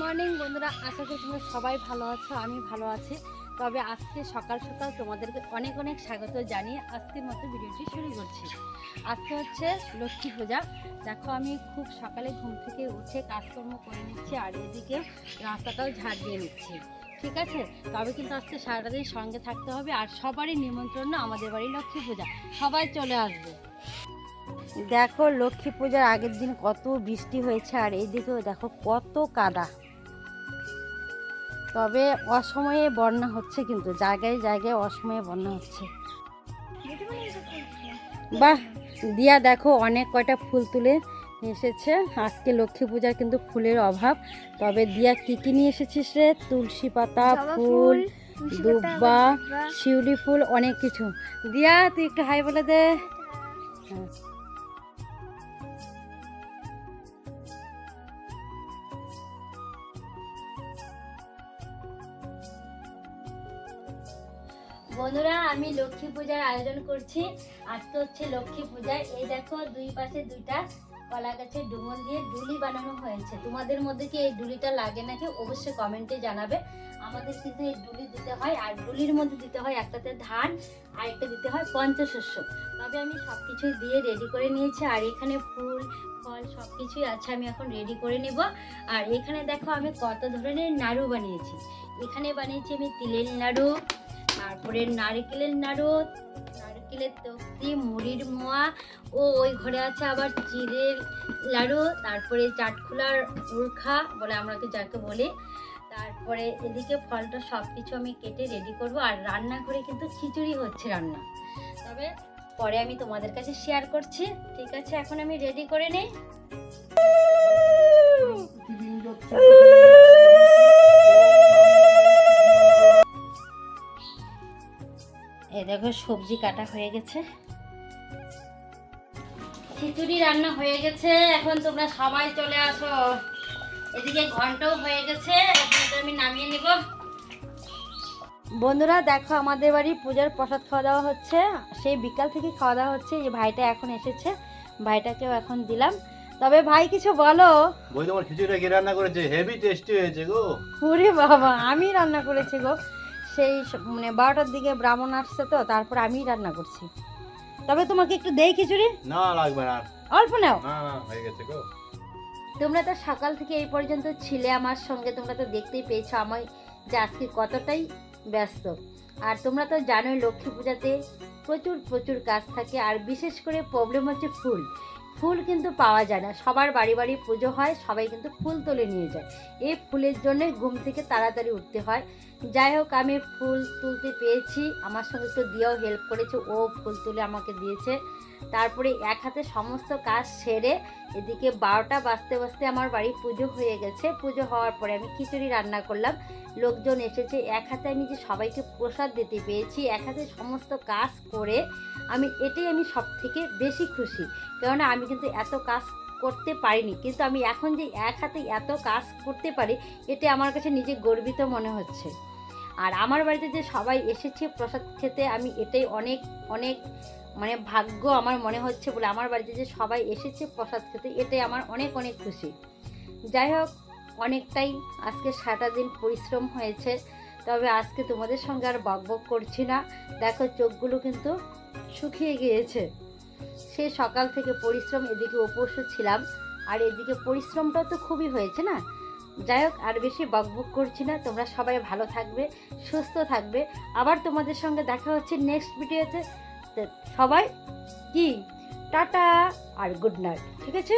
Morning, বন্ধুরা, আশা করি তোমরা সবাই ভালো আছো, আমি ভালো আছি। তবে আজকে সকাল সকাল তোমাদেরকে অনেক অনেক স্বাগত জানিয়ে আজকের মতো ভিডিওটি শুরু করছি। আজকে হচ্ছে লক্ষ্মী পূজা। দেখো, আমি খুব সকালে ঘুম থেকে উঠে কাজকর্ম করে নিচ্ছি আর এদিকে রাস্তাটাও ঝাড় দিয়ে নিচ্ছি। ঠিক আছে? তবে কিন্তু আজকে সারাটা দিন সঙ্গে থাকতে হবে আর সবারই নিমন্ত্রণ আমাদের বাড়ি লক্ষ্মী পূজা। সবাই চলে আসবে। দেখো, লক্ষ্মী পূজার আগের দিন কত বৃষ্টি হয়েছে আর এইদিকেও দেখো কত কাদা। তবে অসময়ে বন্যা হচ্ছে কিন্তু জায়গায় জায়গায় অসময়ে বন্যা হচ্ছে। বাহ দিয়া দেখো অনেক কয়টা ফুল তুলে এসেছে। আজকে লক্ষ্মী পূজার কিন্তু ফুলের অভাব। তবে দিয়া কি কি নিয়ে এসেছিস রে? তুলসী পাতা ফুল দুব্বা শিউলি ফুল অনেক কিছু। দিয়া তুই একটু হাই বলে দে। বন্ধুরা, আমি লক্ষ্মী পূজার আয়োজন করছি। আজকে হচ্ছে লক্ষ্মী পূজা। এই দেখো, দুই পাশে দুইটা কলা গাছের ডুমন দিয়ে ডুলি বানানো হয়েছে। তোমাদের মধ্যে কি এই ডুলিটা লাগে নাকি অবশ্যই কমেন্টে জানাবে। আমাদের কিন্তু এই ডুলি দিতে হয়, আর ডুলির মধ্যে দিতে হয় একটাতে ধান, আর একটা দিতে হয় পঞ্চশস্য। তবে আমি সব কিছুই দিয়ে রেডি করে নিয়েছি, আর এখানে ফুল, ফল সব কিছুই আছে, আমি এখন রেডি করে নেব। আর এখানে দেখো, আমি কত ধরনের নাড়ু বানিয়েছি। এখানে বানিয়েছি আমি তিলের নাড়ু তারপরে নারকেলের নাড়ু নারকেলের তক্তি, মুড়ির মোয়া, ও ওই ঘরে আছে আবার চিড়ের লাড়ু, তারপরে চাটখোলার উর্খা বলে আমরা তো যাকে বলি। তারপরে এদিকে ফলটা সব কিছু আমি কেটে রেডি করব, আর রান্নাঘরে কিন্তু খিচুড়ি হচ্ছে রান্না। তবে পরে আমি তোমাদের কাছে শেয়ার করছি, ঠিক আছে? এখন আমি রেডি করে নেই। এই দেখো সবজি কাটা হয়ে গেছে। খিচুড়ি রান্না হয়ে গেছে এখন তোমরা সবাই চলে আসো। এদিকে ঘন্টাও হয়ে গেছে এখন আমি নামিয়ে নিব। বন্ধুরা দেখো আমাদের বাড়ি পূজার প্রসাদ খাওয়া দাওয়া হচ্ছে। সেই বিকাল থেকে খাওয়া দাওয়া হচ্ছে যে ভাইটা এখন এসেছে ভাইটাকেও এখন দিলাম। তবে ভাই কিছু বলো? বই তোমার খিচুড়িটা কি রান্না করেছে? হেভি টেস্টি হয়েছে গো। ওরে বাবা আমি রান্না করেছি গো। সেই মানে বারোটার দিকে ব্রাহ্মণ আসছে তো তারপর আমিই রান্না করছি। তবে তোমাকে একটু দেই খিচুড়ি? না লাগবে না। অল্প নাও। হয়ে গেছে গো। তোমরা তো সকাল থেকে এই পর্যন্ত ছিলে আমার সঙ্গে তোমরা তো দেখতেই পেয়েছ আমি যে আজকে কতটাই ব্যস্ত। আর তোমরা তো জানোই লক্ষ্মী পূজাতে প্রচুর প্রচুর কাজ থাকে আর বিশেষ করে প্রবলেম হচ্ছে ফুল। ফুল কিন্তু পাওয়া যায় না। সবার বাড়ি বাড়ি পুজো হয়, সবাই কিন্তু ফুল তুলে নিয়ে যায়। এই ফুলের জন্যই ঘুম থেকে তাড়াতাড়ি উঠতে হয়। যাই হোক, আমি ফুল তুলতে পেয়েছি আমার সঙ্গে একটু দিয়েও হেল্প করেছে। ও ফুল তুলে আমাকে দিয়েছে। তারপরে এক হাতে সমস্ত কাজ সেরে এদিকে বারোটা বাজতে বাজতে আমার বাড়ি পুজো হয়ে গেছে। পুজো হওয়ার পরে আমি খিচুড়ি রান্না করলাম। লোকজন এসেছে। এক হাতে আমি যে সবাইকে প্রসাদ দিতে পেয়েছি এক হাতে সমস্ত কাজ করে আমি এটাই আমি সব থেকে বেশি খুশি। কেননা আমি কিন্তু এত কাজ করতে পারিনি। কিন্তু আমি এখন যে এক হাতে এত কাজ করতে পারি এটা আমার কাছে নিজে গর্বিত মনে হচ্ছে। আর আমার বাড়িতে যে সবাই এসেছে প্রসাদ খেতে, আমি এটাই অনেক অনেক মানে ভাগ্য আমার মনে হচ্ছে বলে আমার বাড়িতে যে সবাই এসেছে প্রসাদ খেতে এটাই আমার অনেক অনেক খুশি। যাই হোক, অনেকটাই আজকে সারাটা দিন পরিশ্রম হয়েছে। তবে আজকে তোমাদের সঙ্গে আর বক বক করছি না। দেখো, চোখগুলো কিন্তু শুকিয়ে গিয়েছে। সে সকাল থেকে পরিশ্রম এদিকে উপস্য ছিলাম, আর এদিকে পরিশ্রমটাও তো খুবই হয়েছে না? যাই হোক, আর বেশি বকবক করছি না, তোমরা সবাই ভালো থাকবে, সুস্থ থাকবে। আবার তোমাদের সঙ্গে দেখা হচ্ছে নেক্সট ভিডিওতে সবাই কি? টাটা, আর গুড নাইট ঠিক আছে?